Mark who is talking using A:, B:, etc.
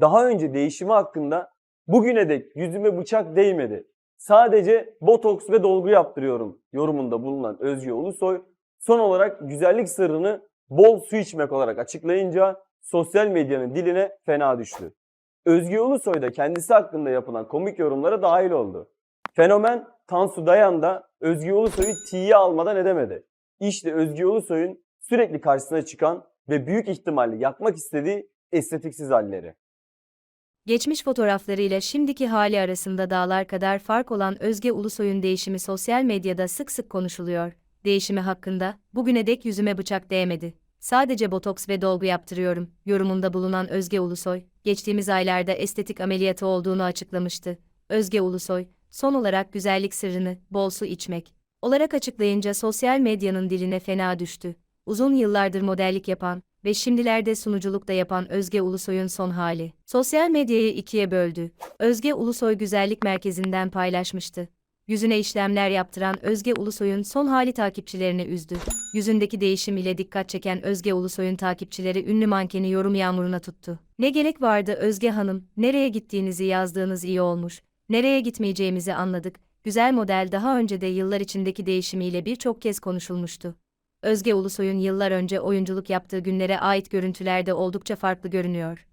A: Daha önce değişimi hakkında bugüne dek yüzüme bıçak değmedi. Sadece botoks ve dolgu yaptırıyorum yorumunda bulunan Özge Ulusoy son olarak güzellik sırrını bol su içmek olarak açıklayınca sosyal medyanın diline fena düştü. Özge Ulusoy da kendisi hakkında yapılan komik yorumlara dahil oldu. Fenomen Tansu Dayan da Özge Ulusoy'u tiye almadan edemedi. İşte Özge Ulusoy'un sürekli karşısına çıkan ve büyük ihtimalle yapmak istediği estetiksiz halleri.
B: Geçmiş fotoğraflarıyla şimdiki hali arasında dağlar kadar fark olan Özge Ulusoy'un değişimi sosyal medyada sık sık konuşuluyor. Değişimi hakkında, bugüne dek yüzüme bıçak değmedi. Sadece botoks ve dolgu yaptırıyorum, yorumunda bulunan Özge Ulusoy, geçtiğimiz aylarda estetik ameliyatı olduğunu açıklamıştı. Özge Ulusoy, son olarak güzellik sırrını, bol su içmek, olarak açıklayınca sosyal medyanın diline fena düştü. Uzun yıllardır modellik yapan ve şimdilerde sunuculuk da yapan Özge Ulusoy'un son hali. Sosyal medyayı ikiye böldü. Özge Ulusoy Güzellik Merkezi'nden paylaşmıştı. Yüzüne işlemler yaptıran Özge Ulusoy'un son hali takipçilerini üzdü. Yüzündeki değişim ile dikkat çeken Özge Ulusoy'un takipçileri ünlü mankeni yorum yağmuruna tuttu. Ne gerek vardı Özge Hanım, nereye gittiğinizi yazdığınız iyi olmuş, nereye gitmeyeceğimizi anladık. Güzel model daha önce de yıllar içindeki değişimiyle birçok kez konuşulmuştu. Özge Ulusoy'un yıllar önce oyunculuk yaptığı günlere ait görüntülerde oldukça farklı görünüyor.